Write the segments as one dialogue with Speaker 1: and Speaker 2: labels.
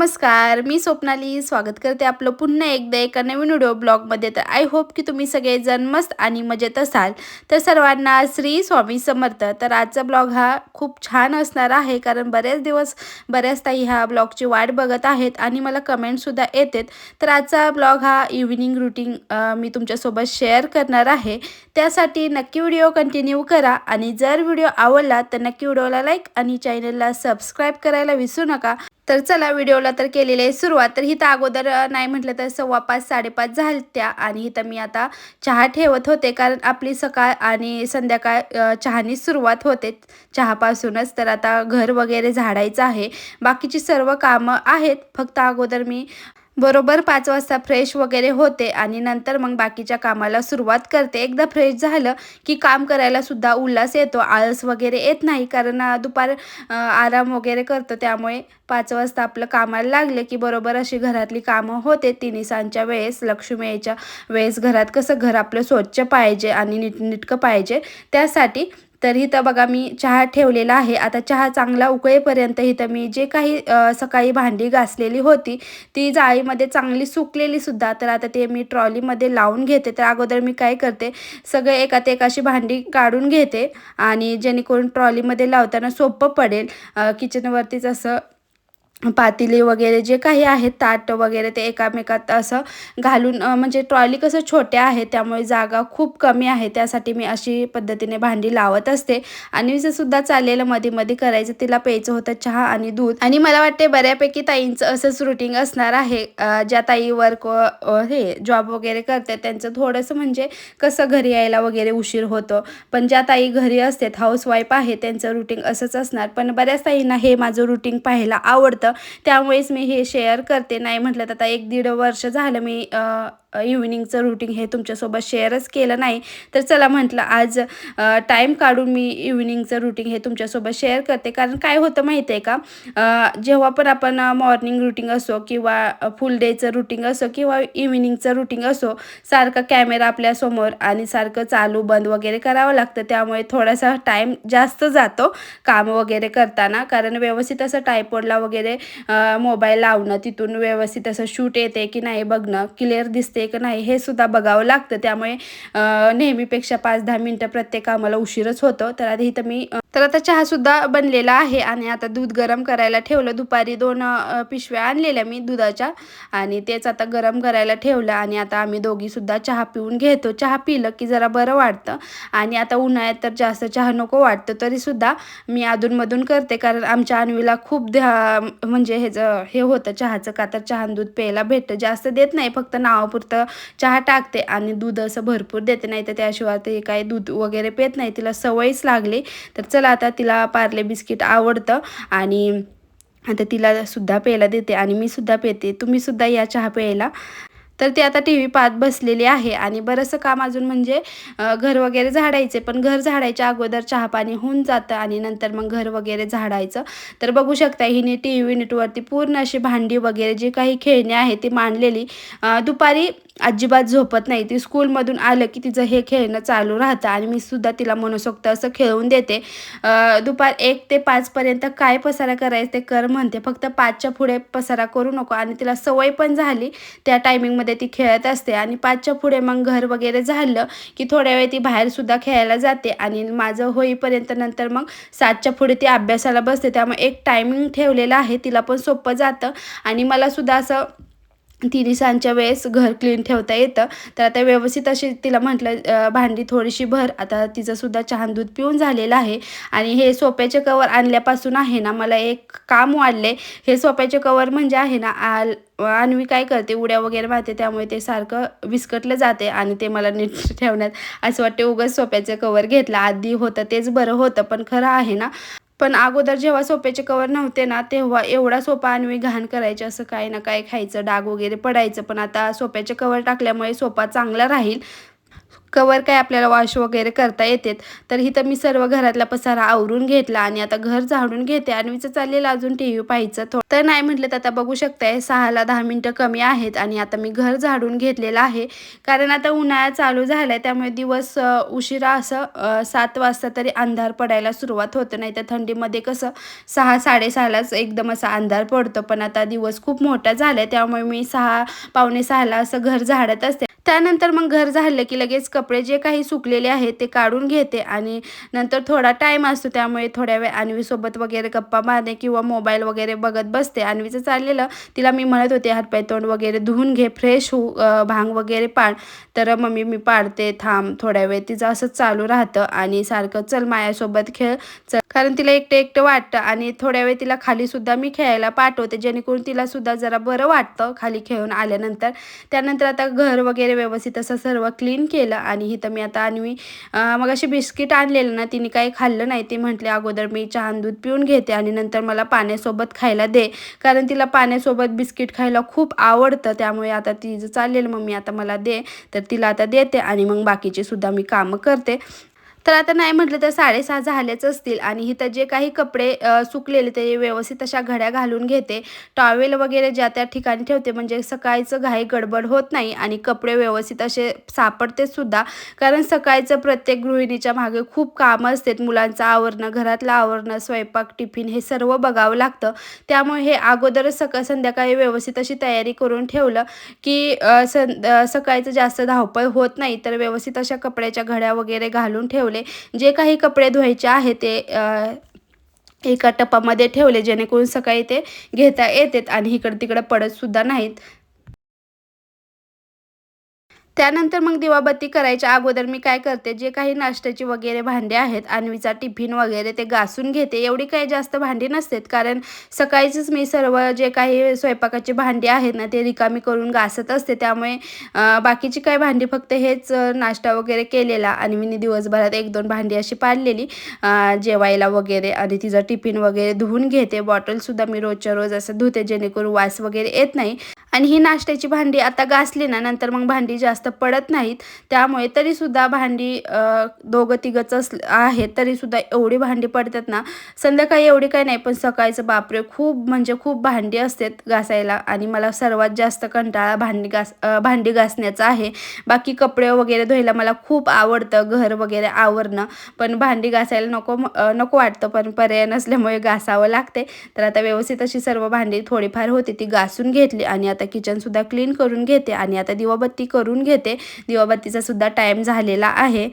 Speaker 1: नमस्कार मी स्वप्नाली. स्वागत करते आपलं पुन्हा एकदा एका नवीन व्हिडिओ ब्लॉगमध्ये. तर आय होप की तुम्ही सगळेजण मस्त आणि मजेत असाल. तर सर्वांना श्री स्वामी समर्थ. तर आजचा ब्लॉग हा खूप छान असणार आहे कारण बरेच दिवस बऱ्याच ताई ह्या ब्लॉगची वाट बघत आहेत आणि मला कमेंटसुद्धा येतात. तर आजचा ब्लॉग हा इव्हिनिंग रुटीन मी तुमच्यासोबत शेअर करणार आहे. त्यासाठी नक्की व्हिडिओ कंटिन्यू करा आणि जर व्हिडिओ आवडला तर नक्की व्हिडिओला लाईक आणि चॅनलला सबस्क्राईब करायला विसरू नका. तर चला व्हिडिओला तर केलेली आहे सुरुवात. तर हिथं अगोदर नाही म्हटलं तर सव्वा पाच साडेपाच झालत्या आणि इथं मी आता चहा ठेवत होते. कारण आपली सकाळ आणि संध्याकाळ चहानी सुरुवात होते चहापासूनच. तर आता घर वगैरे झाडायचं आहे. बाकीची सर्व कामं आहेत. फक्त अगोदर मी बरोबर पाच वाजता फ्रेश वगैरे होते आणि नंतर मग बाकीच्या कामाला सुरुवात करते. एकदा फ्रेश झालं की काम करायला सुद्धा उल्हास येतो. आळस वगैरे येत नाही कारण दुपार आराम वगैरे करतो. त्यामुळे पाच वाजता आपलं कामाला लागले की बरोबर अशी घरातली कामं होते. तिनिसांच्या वेळेस लक्ष्मी यायच्या वेळेस घरात कसं घर आपलं स्वच्छ पाहिजे आणि नीटनीटकं पाहिजे. त्यासाठी तर इथं बघा मी चहा ठेवलेला आहे. आता चहा चांगला उकळेपर्यंत इथं मी जे काही सकाळी भांडी घासलेली होती ती जाळीमध्ये चांगली सुकलेली सुद्धा. तर आता ते मी ट्रॉलीमध्ये लावून घेते. तर अगोदर मी काय करते सगळे एकात एक अशी भांडी काढून घेते आणि जेणेकरून ट्रॉलीमध्ये लावताना सोपं पडेल. किचनवरतीच असं पातेली वगैरे जे काही आहेत ताट वगैरे ते एकामेकात असं घालून म्हणजे ट्रॉली कसं छोट्या आहेत त्यामुळे जागा खूप कमी आहे. त्यासाठी मी अशी पद्धतीने भांडी लावत असते. आणि सुद्धा चाललेलं मध्ये मध्ये करायचं. तिला प्यायचं होतं चहा आणि दूध. आणि मला वाटते बऱ्यापैकी ताईंचं असंच रुटीन असणार आहे. ज्या ताई वर्क हे जॉब वगैरे करतात त्यांचं थोडंसं म्हणजे कसं घरी यायला वगैरे उशीर होतो. पण ज्या ताई घरी असतात हाऊसवाईफ आहे त्यांचं रुटीन असंच असणार. पण बऱ्याच ताईंना हे माझं रुटीन पाहायला आवडतं. त्यामुळेच मी हे शेअर करते. नाही म्हटलं तर आता एक दीड वर्ष झालं मी इव्हिनिंगचं रुटीन हे तुमच्यासोबत शेअरच केलं नाही. तर चला म्हटलं आज टाईम काढून मी इव्हिनिंगचं रुटीन हे तुमच्यासोबत शेअर करते. कारण काय होतं माहिती आहे का जेव्हा पण आपण मॉर्निंग रुटीन असो किंवा फुल डेचं रुटीन असो किंवा इव्हिनिंगचं रुटीन असो सारखा कॅमेरा आपल्यासमोर आणि सारखं चालू बंद वगैरे करावं लागतं. त्यामुळे थोडासा टाईम जास्त जातो काम वगैरे करताना. कारण व्यवस्थित असं टायपोडला वगैरे मोबाईल लावणं तिथून व्यवस्थित असं शूट येते की नाही बघणं क्लिअर दिसते की नाही हे सुद्धा बघावं लागतं. त्यामुळे नेहमीपेक्षा पाच दहा मिनटं प्रत्येक कामाला उशीरच होतं. तर आधी इथं मी तर आता चहासुद्धा बनलेला आहे आणि आता दूध गरम करायला ठेवलं. दुपारी दोन पिशव्या आणलेल्या मी दुधाच्या आणि तेच आता गरम करायला ठेवलं आणि आता आम्ही दोघीसुद्धा चहा पिऊन घेतो. चहा पिलं की जरा बरं वाटतं आणि आता उन्हाळ्यात तर जास्त चहा नको वाटतं तरीसुद्धा मी अधूनमधून करते. कारण आमच्या आणवीला खूप ध्या म्हणजे ह्याचं हे होतं चहाचं का तर चहा दूध प्यायला भेटतं. जास्त देत नाही फक्त नावापुरतं चहा टाकते आणि दूध असं भरपूर देते. नाही तर त्याशिवाय ते काही दूध वगैरे पेत नाही. तिला सवयच लागली. तर चला आता तिला पार्ले बिस्किट आवडतं आणि आता तिला सुद्धा प्यायला देते आणि मी सुद्धा पेते. तुम्ही सुद्धा या चहा प्यायला. तर ती आता टी व्ही पाहत बसलेली आहे आणि बरंचसं काम अजून म्हणजे घर वगैरे झाडायचे पण घर झाडायच्या अगोदर चहा पाणी होऊन जातं आणि नंतर मग घर वगैरे झाडायचं. तर बघू शकता हिने टी व्ही युनिटवरती पूर्ण अशी भांडी वगैरे जी काही खेळणी आहे ती मांडलेली. दुपारी अजिबात झोपत नाही. ती स्कूलमधून आलं की तिचं हे खेळणं चालू राहतं आणि मी सुद्धा तिला मनसोक्त असं खेळून देते. दुपार एक ते पाचपर्यंत काय पसारा करायचं ते कर म्हणते. फक्त पाचच्या पुढे पसारा करू नको आणि तिला सवय पण झाली त्या टायमिंगमध्ये ती खेळत असते आणि पाचच्या पुढे मग घर वगैरे झालं की थोड्या वेळ ती बाहेरसुद्धा खेळायला जाते आणि माझं होईपर्यंत नंतर मग सातच्या पुढे ती अभ्यासाला बसते. त्यामुळे एक टायमिंग ठेवलेलं आहे. तिला पण सोपं जातं आणि मलासुद्धा असं तिन्हीसांच्या वेळेस घर क्लीन ठेवता येतं. तर आता व्यवस्थित अशी तिला म्हटलं भांडी थोडीशी भर. आता तिचंसुद्धा चहान दूध पिऊन झालेलं आहे. आणि हे सोप्याचे कवर आणल्यापासून आहे ना मला एक काम वाढले हे सोप्याचे कवर म्हणजे आहे ना आल अन्वी काय करते उड्या वगैरे मारते त्यामुळे ते सारखं विस्कटलं जाते आणि ते मला नीट ठेवण्यात असं वाटते उगाच सोप्याचं कवर घेतलं. आधी होतं तेच बरं होतं पण खरं आहे ना पण अगोदर जेव्हा सोप्याचे कवर नव्हते ना तेव्हा एवढा सोपा आणि घाण करायचे असं काय ना काय खायचं डाग वगैरे पडायचं. पण आता सोप्याचे कवर टाकल्यामुळे सोपा चांगला राहील. कवर काय आपल्याला वॉश वगैरे करता येते तर इथं मी सर्व घरातला पसारा आवरून घेतला आणि आता घर झाडून घेते आणि विचं चाललेलं अजून टी व्ही पाहायचं. थोडं तर नाही म्हटलं तर आता बघू शकताय सहाला दहा मिनटं कमी आहेत आणि आता मी घर झाडून घेतलेलं आहे. कारण आता उन्हाळा चालू झाला आहे त्यामुळे दिवस उशिरा असं सात वाजता तरी अंधार पडायला सुरुवात होतं. नाही तर थंडीमध्ये कसं सहा साडेसहालाच एकदम असा अंधार पडतो. पण आता दिवस खूप मोठा झाला आहे त्यामुळे मी सहा पावणे सहाला असं घर झाडत असते. त्यानंतर मग घर झालं की लगेच कपडे जे काही सुकलेले आहेत ते काढून घेते आणि नंतर थोडा टाईम असतो त्यामुळे थोड्या वेळ अन्वीसोबत वगैरे गप्पा मारणे किंवा मोबाईल वगैरे बघत बसते. अन्वीचं चाललेलं तिला मी म्हणत होते हातपाय तोंड वगैरे धुवून घे फ्रेश होऊ भांग वगैरे पाड. तर मम्मी मी पाडते थांब थोड्या वेळ तिचं असंच चालू राहतं आणि सारखं चल मायासोबत खेळ चल. कारण तिला एकटं एकटं वाटतं आणि थोड्या वेळ तिला खालीसुद्धा मी खेळायला पाठवते जेणेकरून तिलासुद्धा जरा बरं वाटतं खाली खेळून आल्यानंतर. त्यानंतर आता घर वगैरे व्यवस्थित असं सर्व क्लीन केलं आणि इथं मी आता आणि मग अशी बिस्किट आणलेलं ना तिने काही खाल्लं नाही. ती म्हटले अगोदर मी चहा दूध पिऊन घेते आणि नंतर मला पाण्यासोबत खायला दे. कारण तिला पाण्यासोबत बिस्किट खायला खूप आवडतं त्यामुळे आता तिचं चाललेलं मग मी आता मला दे. तर तिला आता देते आणि मग बाकीचे सुद्धा मी कामं करते. तर आता नाही म्हटलं तर साडेसहा झालेच असतील आणि इथं जे काही कपडे सुकलेले ते व्यवस्थित अशा घड्या घालून घेते. टॉवेल वगैरे ज्या त्या ठिकाणी ठेवते म्हणजे सकाळचं घाई गडबड होत नाही आणि कपडे व्यवस्थित असे सापडते सुद्धा. कारण सकाळचं प्रत्येक गृहिणीच्या मागे खूप कामं असतात मुलांचं आवरणं घरातलं आवरणं स्वयंपाक टिफिन हे सर्व बघावं लागतं. त्यामुळे हे अगोदरच सकाळ संध्याकाळी व्यवस्थित अशी तयारी करून ठेवलं की सं सकाळचं जास्त धावपळ होत नाही तर व्यवस्थित अशा कपड्याच्या घड्या वगैरे घालून ठेवलं. ठेवले. जे काही कपडे धुवायचे आहे ते एका टपामध्ये ठेवले जेणेकरून सकाळी ते घेता येतात आणि इकडं तिकडं पडत सुद्धा नाहीत. त्यानंतर मग दिवाबत्ती करायच्या अगोदर मी काय करते जे काही नाश्त्याची वगैरे भांडे आहेत अन्वीचा टिफिन वगैरे ते घासून घेते. एवढी काही जास्त भांडी नसतात कारण सकाळीच मी सर्व जे काही स्वयंपाकाची भांडी आहेत ना ते रिकामी करून घासत असते. त्यामुळे बाकीची काही भांडी फक्त हेच नाश्ता वगैरे केलेला आणि मी दिवसभरात एक दोन भांडी अशी पाडलेली. जेवायला वगैरे आणि तिचं टिफिन वगैरे धुवून घेते. बॉटलसुद्धा मी रोजच्या रोज असं धुते जेणेकरून वास वगैरे येत नाही. आणि ही नाश्त्याची भांडी आता घासली ना नंतर मग भांडी जास्त पडत नाहीत. त्यामुळे तरीसुद्धा भांडी दोघं तिघंच अस आहेत. तरीसुद्धा एवढी भांडी पडतात ना संध्याकाळी एवढी काही नाही पण सकाळचं बापरे खूप म्हणजे खूप भांडी असतात घासायला. आणि मला सर्वात जास्त कंटाळा भांडी घास भांडी घासण्याचा आहे. बाकी कपडे वगैरे धुवायला मला खूप आवडतं घर वगैरे आवरणं. पण भांडी घासायला नको नको वाटतं पण पर्याय नसल्यामुळे घासावं लागते तर आता व्यवस्थित अशी सर्व भांडी थोडीफार होती ती घासून घेतली. आणि आता किचनसुद्धा क्लीन करून घेते. आणि आता दिवाबत्ती करून घे घेते. दिवाबत्तीचा सुद्धा टाईम झालेला आहे.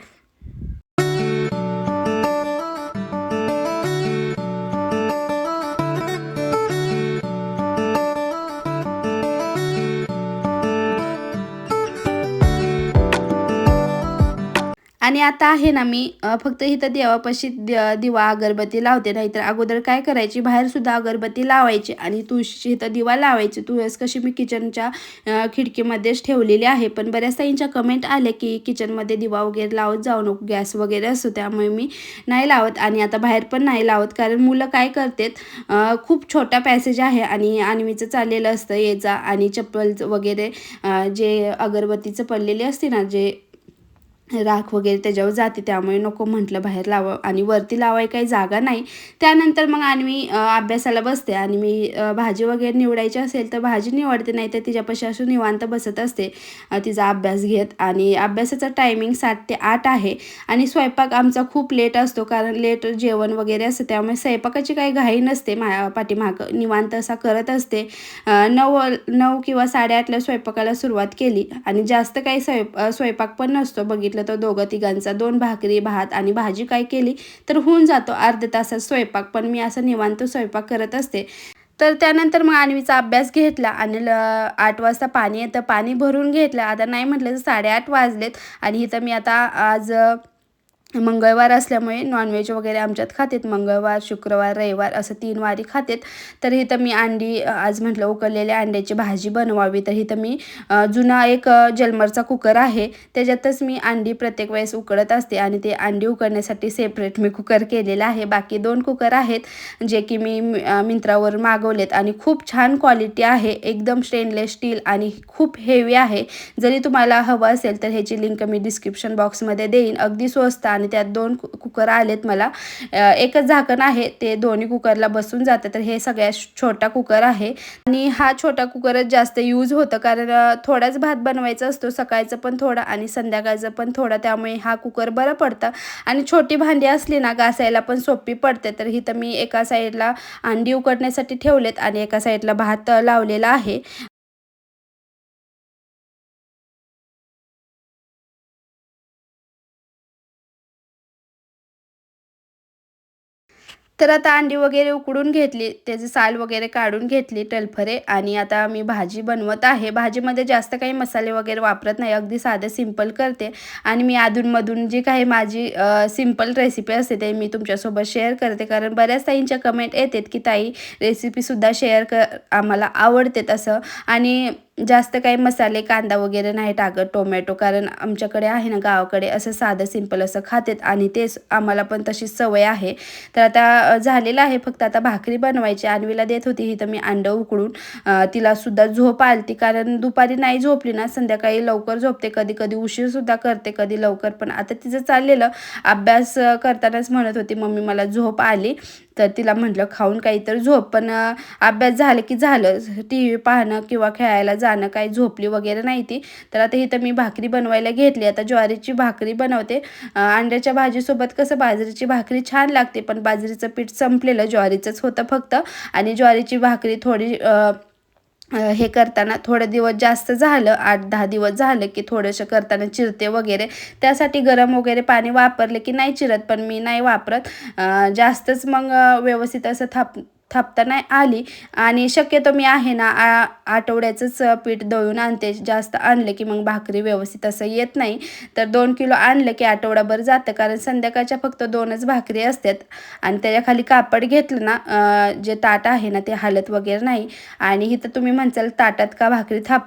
Speaker 1: आणि आता आहे ना मी फक्त इथं देवापाशी दिवा अगरबत्ती लावते नाहीतर अगोदर काय करायची? बाहेरसुद्धा अगरबत्ती लावायची आणि तुळशीची इथं दिवा लावायची. तुळस कशी मी किचनच्या खिडकीमध्येच ठेवलेली आहे. पण बऱ्याच ताईंच्या कमेंट आले की किचनमध्ये दिवा वगैरे लावत जाऊ नको गॅस वगैरे असतो त्यामुळे मी नाही लावत आणि आता बाहेर पण नाही लावत. कारण मुलं काय करतात खूप छोटा पॅसेज आहे आणि आणवीचं चाललेलं असतं येजा आणि चप्पल वगैरे जे अगरबत्तीचं पडलेले असते ना जे राख वगैरे त्याच्यावर जाते. त्यामुळे नको म्हटलं बाहेर लावा आणि वरती लावाय काही जागा नाही. त्यानंतर मग आणि मी अभ्यासाला बसते आणि मी भाजी वगैरे निवडायची असेल तर भाजी निवडते नाही तर तिच्यापाशी असून निवांत बसत असते. तिचा अभ्यास घेत आणि अभ्यासाचा टायमिंग सात ते आठ आहे. आणि स्वयंपाक आमचा खूप लेट असतो कारण लेट जेवण वगैरे असतं. त्यामुळे स्वयंपाकाची काही घाई नसते. मा पाठीमाग निवांत असा करत असते. नऊ नऊ किंवा साडेआठला स्वयंपाकाला सुरुवात केली आणि जास्त काही स्वयं स्वयंपाक पण नसतो. बघितलं तर दोघं तिघांचा दोन भाकरी भात आणि भाजी काय केली तर होऊन जातो अर्ध्या तासात स्वयंपाक. पण मी असं निवांत स्वयंपाक करत असते. तर त्यानंतर मग आणवीचा अभ्यास घेतला आणि आठ वाजता पाणी येतं. पाणी भरून घेतलं. आता नाही म्हटलं तर साडेआठ वाजलेत आणि इथं मी आता आज मंगळवार असल्यामुळे नॉनव्हेज वगैरे आमच्यात खातेत. मंगळवार शुक्रवार रविवार असं तीन वारी खातेत. तर इथं मी अंडी आज म्हटलं उकळलेल्या अंड्याची भाजी बनवावी. तर इथं मी जुना एक जलमरचा कुकर आहे. त्याच्यातच मी अंडी प्रत्येक वेळेस उकळत असते आणि ते अंडी उकळण्यासाठी सेपरेट मी कुकर केलेला आहे. बाकी दोन कुकर आहेत जे की मी मिंत्रावरून मागवलेत आणि खूप छान क्वालिटी आहे. एकदम स्टेनलेस स्टील आणि खूप हेवी आहे. जरी तुम्हाला हवं असेल तर ह्याची लिंक मी डिस्क्रिप्शन बॉक्समध्ये देईन. अगदी स्वस्त आणि त्यात दोन कुकर आलेत मला. एकच झाकण आहे ते दोन्ही कुकरला बसून जातं. तर हे सगळ्यात छोटा कुकर आहे. आणि हा छोटा कुकरच जास्त यूज होतं. कारण थोडाच भात बनवायचा असतो. सकाळचं पण थोडा आणि संध्याकाळचं पण थोडा. त्यामुळे हा कुकर बरं पडतं. आणि छोटी भांडी असली ना घासायला पण सोपी पडते. तर इथं मी एका साईडला अंडी उकडण्यासाठी ठेवलेत आणि एका साईडला भात लावलेला आहे. तर आता अंडी वगैरे उकडून घेतली त्याची साल वगैरे काढून घेतली टलफरे आणि आता मी भाजी बनवत आहे. भाजीमध्ये जास्त काही मसाले वगैरे वापरत नाही. अगदी साधं सिंपल करते. आणि मी अधूनमधून जी काही माझी सिंपल रेसिपी असते ते मी तुमच्यासोबत शेअर करते. कारण बऱ्याच ताईंच्या कमेंट येतात की ताई रेसिपीसुद्धा शेअर कर आम्हाला आवडते तसं आणि जास्त काही मसाले कांदा वगैरे नाही टाकत टोमॅटो कारण आमच्याकडे आहे ना गावाकडे असं साधं सिंपल असं खातेत आणि तेच आम्हाला पण तशी सवय आहे. तर आता झालेलं आहे फक्त आता भाकरी बनवायची. आणवीला देत होती ही तर मी अंडं उकडून. तिलासुद्धा झोप आलती कारण दुपारी नाही झोपली ना संध्याकाळी लवकर झोपते. कधी कधी उशीरसुद्धा करते कधी लवकर. पण आता तिचं चाललेलं. अभ्यास करतानाच म्हणत होती मम्मी मला झोप आली. तर तिला म्हटलं खाऊन काही तर झोप. पण अभ्यास झालं की झालं. टी व्ही पाहणं किंवा खेळायला जाणं काही झोपली वगैरे नाही ती. तर आता इथं मी भाकरी बनवायला घेतली. आता ज्वारीची भाकरी बनवते. अंड्याच्या भाजीसोबत कसं बाजरीची भाकरी छान लागते पण बाजरीचं पीठ संपलेलं ज्वारीचंच होतं फक्त. आणि ज्वारीची भाकरी थोडी हे करताना थोडे दिवस जास्त झालं आठ दहा दिवस झालं की थोडंसं करताना चिरते वगैरे. त्यासाठी गरम वगैरे पाणी वापरले की नाही चिरत पण मी नाही वापरत. जास्तच मग व्यवस्थित असं थाप थापता नाही आली. आणि शक्यतो मी आहे ना आ आठवड्याचंच पीठ दळून आणते. जास्त आणलं की मग भाकरी व्यवस्थित असं येत नाही. तर दोन किलो आणलं की आठवडाभर जातं. कारण संध्याकाळच्या फक्त दोनच भाकरी असतात. आणि त्याच्याखाली कापड घेतलं ना जे ताट आहे ना ते हालत वगैरे नाही. आणि इथं तुम्ही म्हणचाल ताटात का भाकरी थाप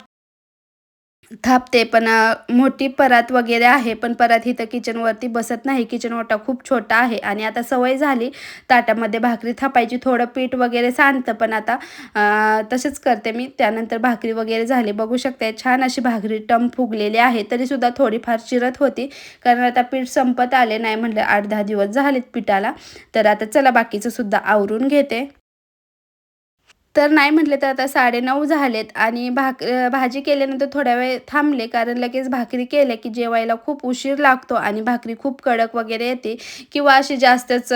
Speaker 1: थापते पण मोठी परात वगैरे आहे पण परात इथं किचनवरती बसत नाही. किचन ओटा खूप छोटा आहे आणि आता सवय झाली. ताटामध्ये भाकरी थापायची थोडं पीठ वगैरे सांडतं पण आता तसंच करते मी. त्यानंतर भाकरी वगैरे झाली. बघू शकते छान अशी भाकरी टम फुगलेली आहे. तरीसुद्धा थोडीफार चिरत होती. कारण आता पीठ संपत आले नाही म्हटलं आठ दहा दिवस झालेत पिठाला. तर आता चला बाकीचं सुद्धा आवरून घेते. तर नाही म्हटले तर आता साडेनऊ झालेत आणि भाक भाजी केल्यानंतर थोड्या वेळ थांबले कारण लगेच भाकरी केल्या की जेवायला खूप उशीर लागतो आणि भाकरी खूप कडक वगैरे येते किंवा अशी जास्तच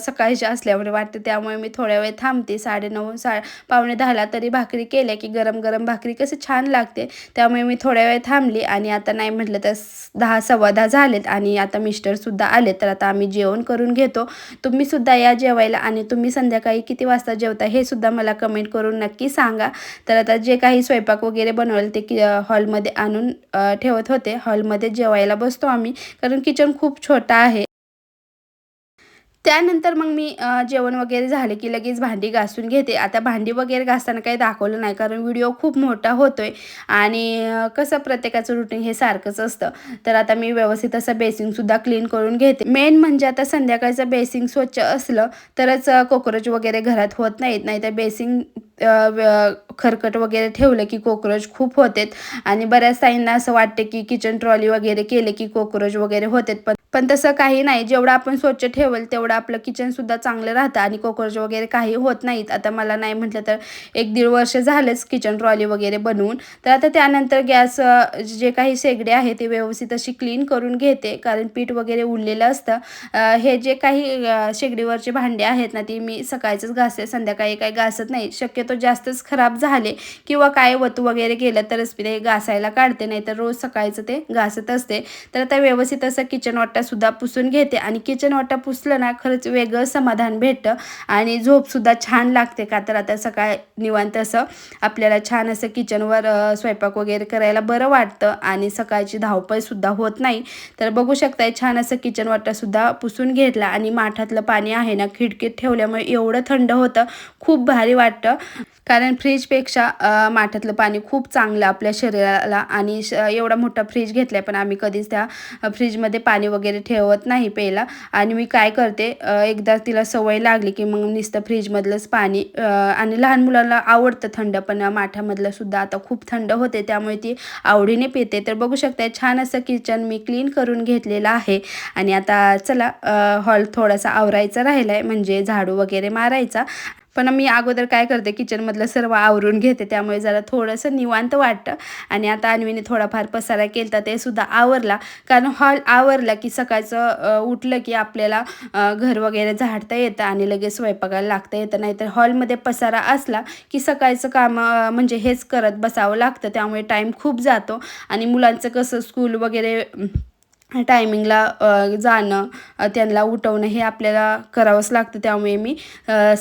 Speaker 1: सकाळची असल्यामुळे वाटते त्यामुळे मी थोड्या वेळ थांबते. साडेनऊ सा पावणे दहाला तरी भाकरी केल्या की गरम गरम भाकरी कशी छान लागते. त्यामुळे मी थोड्या वेळ थांबली आणि आता नाही म्हटलं तर दहा सव्वा दहा झालेत आणि आता मिस्टरसुद्धा आले तर आता आम्ही जेवण करून घेतो. तुम्हीसुद्धा या जेवायला आणि तुम्ही संध्याकाळी किती वाजता जेवता हे सुद्धा मला कमेंट करून नक्की सांगा. तर आता जे काही स्वयंपाक वगैरे बनवलं ते कि हॉलमध्ये आणून ठेवत होते. हॉलमध्ये जेवायला बसतो आम्ही. कारण किचन खूप छोटा आहे. त्यानंतर मग मी जेवण वगैरे झाले की लगेच भांडी घासून घेते. आता भांडी वगैरे घासताना काही दाखवलं नाही कारण व्हिडिओ खूप मोठा होतोय आणि कसं प्रत्येकाचं रुटीन हे सारखंच असतं. तर आता मी व्यवस्थित असं बेसिंगसुद्धा क्लीन करून घेते. मेन म्हणजे आता संध्याकाळचं बेसिंग स्वच्छ असलं तरच कोक्रोच वगैरे घरात होत नाहीत. नाही तर बेसिंग खरकट वगैरे ठेवलं की कोक्रोच खूप होतात. आणि बऱ्याच ताईंना असं वाटतं की किचन ट्रॉली वगैरे केले की कोक्रोच वगैरे होतेत. पण पण तसं काही नाही. जेवढं आपण स्वच्छ ठेवल तेवढं आपलं किचनसुद्धा चांगलं राहतं आणि कोक्रोच वगैरे काही होत नाहीत. आता मला नाही म्हटलं तर एक दीड वर्ष झालंच किचन ट्रॉली वगैरे बनवून. तर आता त्यानंतर गॅस जे काही शेगडे आहे ते व्यवस्थित अशी क्लीन करून घेते. कारण पीठ वगैरे उरलेलं असतं. हे जे काही शेगडीवरचे भांडे आहेत ना ती मी सकाळचंच घासते. संध्याकाळी काही घासत नाही. शक्यतो जास्तच खराब झाले किंवा काय वतू वगैरे गेलं तरच मी ते घासायला काढते. नाही तर रोज सकाळचं ते घासत असते. तर आता व्यवस्थित असं किचन वाटतं सुद्धा पुसून घेते आणि किचन वाटा पुसलं ना खरंच वेगळं समाधान भेटतं. आणि झोपसुद्धा छान लागते का तर आता सकाळ निवांत असं आपल्याला छान असं किचनवर स्वयंपाक वगैरे करायला बरं वाटतं. आणि सकाळची धावपळसुद्धा होत नाही. तर बघू शकताय छान असं किचन वाटासुद्धा पुसून घेतला आणि माठातलं पाणी आहे ना खिडकीत ठेवल्यामुळे एवढं थंड होतं. खूप भारी वाटतं. कारण फ्रीजपेक्षा माठातलं पाणी खूप चांगलं आपल्या शरीराला आणि श एवढा मोठा फ्रीज घेतला आहे पण आम्ही कधीच त्या फ्रीजमध्ये पाणी वगैरे ठेवत नाही प्यायला. आणि मी काय करते एकदा तिला सवय लागली की मग नुसतं फ्रीजमधलंच पाणी आणि लहान मुलांना आवडतं थंड पण माठामधलं सुद्धा आता खूप थंड होते त्यामुळे ती आवडीने पिते. तर बघू शकता छान असं किचन मी क्लीन करून घेतलेलं आहे. आणि आता चला हॉल थोडासा आवरायचा राहिला आहे म्हणजे झाडू वगैरे मारायचा. पण मी अगोदर काय करते किचनमधलं सर्व आवरून घेते त्यामुळे जरा थोडंसं निवांत वाटतं. आणि आता अन्वीने थोडाफार पसारा केला ते सुद्धा आवरला. कारण हॉल आवरला की सकाळचं उठलं की आपल्याला घर वगैरे झाडता येतं आणि लगेच स्वयंपाकाला लागता येतं. नाहीतर हॉलमध्ये पसारा असला की सकाळचं काम म्हणजे हेच करत बसावं लागतं. त्यामुळे टाईम खूप जातो. आणि मुलांचं कसं स्कूल वगैरे टायमिंगला जाणं त्यांना उठवणं हे आपल्याला करावंच लागतं. त्यामुळे मी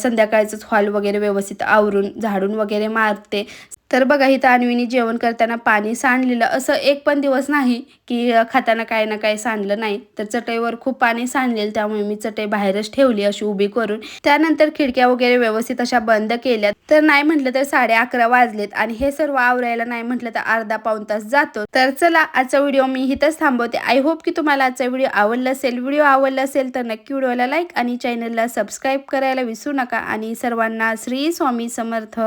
Speaker 1: संध्याकाळचंच हॉल वगैरे व्यवस्थित आवरून झाडून वगैरे मारते. तर बघा इथं अन्वीने जेवण करताना पाणी सांडलेलं. असं एक पण दिवस नाही की खाताना काय ना काय सांडलं नाही. तर चटईवर खूप पाणी सांडलेलं त्यामुळे मी चटई बाहेरच ठेवली अशी उभी करून. त्यानंतर खिडक्या वगैरे व्यवस्थित अशा बंद केल्या तर नाही म्हटलं तर साडे अकरा वाजलेत आणि हे सर्व आवरायला नाही म्हटलं तर अर्धा पाऊन तास जातो. तर चला आजचा व्हिडिओ मी इथंच थांबवते. आय होप की तुम्हाला आजचा व्हिडिओ आवडला असेल. व्हिडिओ आवडला असेल तर नक्की व्हिडिओला लाईक आणि चॅनलला सबस्क्राईब करायला विसरू नका. आणि सर्वांना श्री स्वामी समर्थ.